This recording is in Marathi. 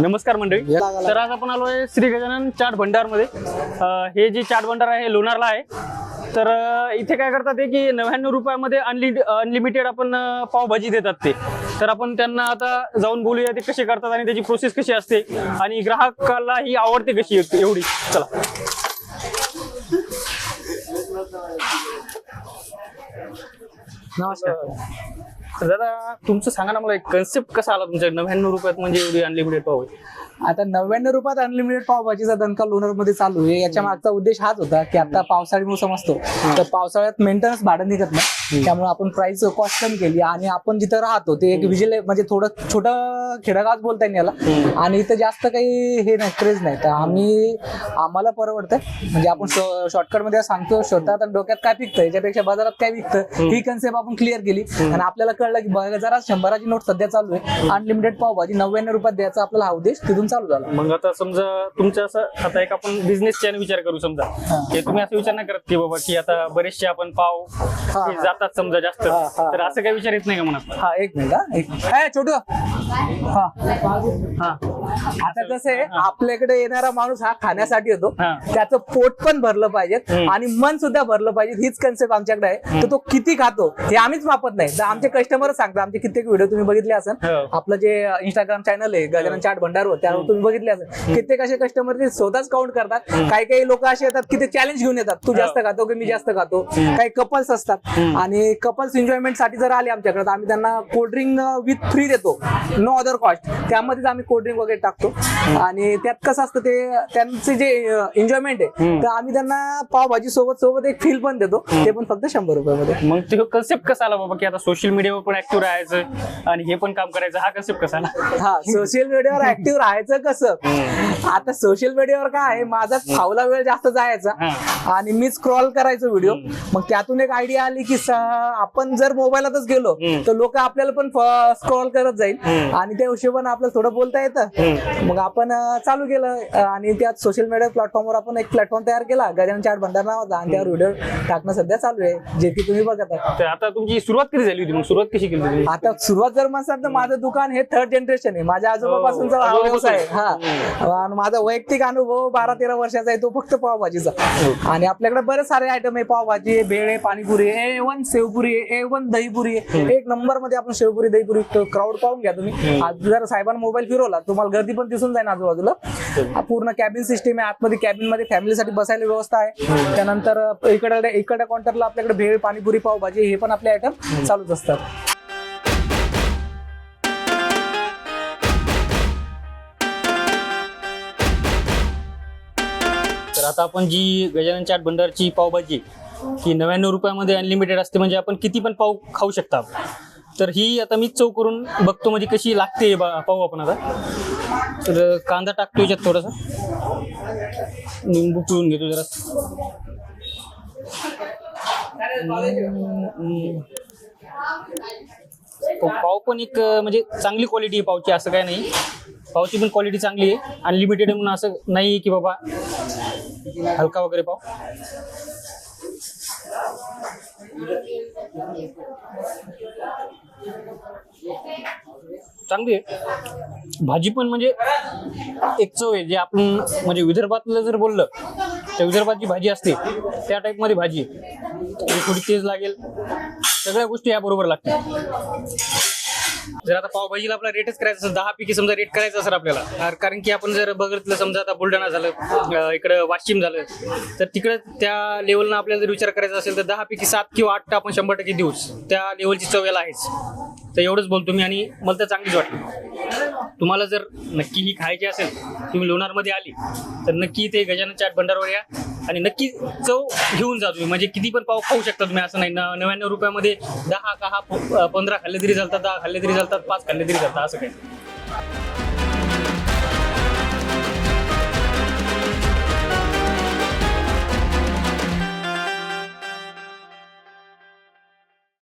नमस्कार मंडळी. तर आज आपण आलोय श्री गजानन चाट भंडारमध्ये हे जे चाट भंडार आहे हे लोणारला आहे. तर इथे काय करतात ते की नव्याण्णव रुपयामध्ये अनलि अनलिमिटेड आपण पावभाजी देतात ते. तर आपण त्यांना आता जाऊन बोलूया ते कसे करतात आणि त्याची प्रोसेस कशी असते आणि ग्राहकाला ही आवडते कशी एवढी? चला. नमस्कार. दादा तुमचं सांगा ना मला एक कन्सेप्ट कसा आला तुमच्या नव्याण्णव रुपयात म्हणजे एवढी अनलिमिटेड पाव आता नव्याण्णव रुपयात अनलिमिटेड पावभाजीचा दणका लोणार मध्ये चालू आहे याच्या मागचा उद्देश हाच होता की आता पावसाळी मोसम असतो. तर पावसाळ्यात मेंटेनन्स भाडं निघत नाही. त्यामुळे आपण प्राइस कॉस्ट कमी केली आणि आपण जिथं राहतो ते एक विजिल म्हणजे थोडं छोटं खेडगाव बोलता येईल याला. आणि इथं जास्त काही हे नाही क्रेज नाही. तर आम्ही आम्हाला परवडतं म्हणजे आपण शॉर्टकटमध्ये सांगतो स्वतः तर डोक्यात काय पिकतं याच्यापेक्षा बाजारात काय विकतं ही कन्सेप्ट आपण क्लिअर केली. आणि आपल्याला कळलं की बाजारात शंभराची नोट सध्या चालू आहे. अनलिमिटेड पावभाजी नव्याण्णव रुपयात द्यायचा आपल्याला हा उद्देश. तिथून चालू झाला. मग आता समजा तुमचं असं आता एक आपण बिझनेसचा विचार करू समजा. की तुम्ही असं विचार नाही करत की बाबा की आता बरेचसे आपण पाव हे जातात समजा जास्त. हा, हा. तर असं काही विचार येत नाही का मनात? हा एक मिनिट हा एक छोटू. हा. हा. आता कसं आहे आपल्याकडे येणारा माणूस हा खाण्यासाठी येतो. हा. त्याचं पोट पण भरलं पाहिजे. आणि मन सुद्धा भरलं पाहिजे. हीच कन्सेप्ट आमच्याकडे आहे. तर तो किती खातो हे आम्हीच मापत नाही. तर आमचे कस्टमर सांगतात. आमचे कित्येक व्हिडिओ तुम्ही बघितले असेल. हो. आपलं जे इंस्टाग्राम चॅनल आहे गजानन चाट भंडारवर त्यावर तुम्ही बघितले असेल. कित्येक असे कस्टमर ते स्वतःच काउंट करतात. काही काही लोक असे येतात की ते चॅलेंज घेऊन येतात. तू जास्त खातो की मी जास्त खातो. काही कपल्स असतात. आणि कपल्स एन्जॉयमेंटसाठी जर आले आमच्याकडे तर आम्ही त्यांना कोल्ड्रिंक विथ फ्री देतो. नो अदर कॉस्ट त्यामध्येच आम्ही कोल्ड्रिंक वगैरे टाकतो. आणि त्यात कसं असतं ते त्यांचे जे एन्जॉयमेंट आहे तर आम्ही त्यांना पावभाजी सोबत सोबत एक फील पण देतो. ते पण फक्त शंभर रुपयामध्ये. मग ते कन्सेप्ट कसा आला बाबा की आता सोशल मीडियावर पण ऍक्टिव्ह राहायचं आणि हे पण काम करायचं? हा कन्सेप्ट कसा आला? हा सोशल मीडियावर ऍक्टिव्ह राहायचं कसं? आता सोशल मीडियावर काय आहे माझा फावला वेळ जास्त जायचा आणि मी स्क्रॉल करायचो व्हिडिओ मग त्यातून एक आयडिया आली की आपण जर मोबाईलातच गेलो तर लोक आपल्याला पण स्क्रॉल करत जाईल. आणि त्या हिशोबाने आपल्याला थोडं बोलता येतं. मग आपण चालू केलं आणि त्यात सोशल मीडिया प्लॅटफॉर्मवर आपण एक प्लॅटफॉर्म तयार केला गजानन चाट भंडार नावाचा आणि त्यावर व्हिडिओ टाकणं सध्या चालू आहे जे की तुम्ही बघत आहे तर आता तुमची सुरुवात कधी झाली होती मग? सुरुवात कशी केली तुम्ही आता सुरुवात जर म्हणसाल तर माझं दुकान हे थर्ड जनरेशन आहे. माझ्या आजोबापासूनचा हा हो, व्यवसाय आहे. हा. आणि माझा वैयक्तिक अनुभव बारा तेरा वर्षाचा आहे तो फक्त पावभाजीचा. आणि आपल्याकडे बरेच सारे आयटम आहे पावभाजी आहे भेळ आहे पाणीपुरी ए वन शेवपुरी आहे ए वन दहीपुरी आहे. एक नंबरमध्ये आपण शेवपुरी दहीपुरी क्राऊड पाहून घ्या तुम्ही. आज जर साहेबांना मोबाईल फिरवला तुम्हाला गर्दी पण दिसून जाईल आजूबाजूला. हा पूर्ण कॅबिन सिस्टीम आहे. आतमध्ये कॅबिनमध्ये फॅमिलीसाठी बसायला व्यवस्था आहे. त्यानंतर इकडे इकडे काउंटरला आपल्याकडे भेळ पाणीपुरी पावभाजी हे पण आपले आयटम चालूच असतात. तर आता आपण जी गजानन चाट भंडारची पावभाजी ही नव्याण्णव रुपयामध्ये अनलिमिटेड असते. म्हणजे आपण किती पण पाव खाऊ शकता. तर ही आता मी चव करून बघतो म्हणजे कशी लागते बा- पाहू आपण आता. तर कांदा टाकतो याच्यात थोडासा. निंबू पिळून घेतो जरा. पाव पण एक म्हणजे चांगली क्वालिटी आहे पावची असं काय नाही. पावची पण क्वालिटी चांगली आहे. अनलिमिटेड म्हणून असं नाही की बाबा हलका वगैरे पाव. चांगली आहे. भाजी पण म्हणजे एक चव आहे जे आपण म्हणजे विदर्भातलं जर बोललं तर विदर्भाची भाजी असते त्या टाईपमध्ये भाजी थोडी तेज लागेल सगळ्या गोष्टी या बरोबर लागतात जर आता पावभाजीला आपला रेटच करायचा असेल दहा पैकी समजा रेट करायचा असेल आपल्याला कारण की आपण जर बघितलं समजा आता बुलढाणा झालं इकडं वाशिम झालं तर तिकडं त्या लेवलनं आपल्याला जर विचार करायचा असेल तर दहा पैकी सात किंवा आठ आपण शंभर टक्के देऊच. त्या लेवलची चव याला आहेच. तर एवढंच बोलतो मी आणि मला तर चांगलीच वाटली. तुम्हाला जर नक्की ही खायची असेल तुम्ही लोणारमध्ये आली तर नक्की ते गजानन चाट भंडारवर या आणि नक्की चव घेऊन जा तुम्ही. म्हणजे किती पण पाव खाऊ शकता तुम्ही असं नाही. नव्याण्णव रुपयामध्ये दहा का हा पंधरा खाल्ले तरी चालतात दहा खाल्ले तरी चालतात पाच खाल्ले तरी चालतात असं काही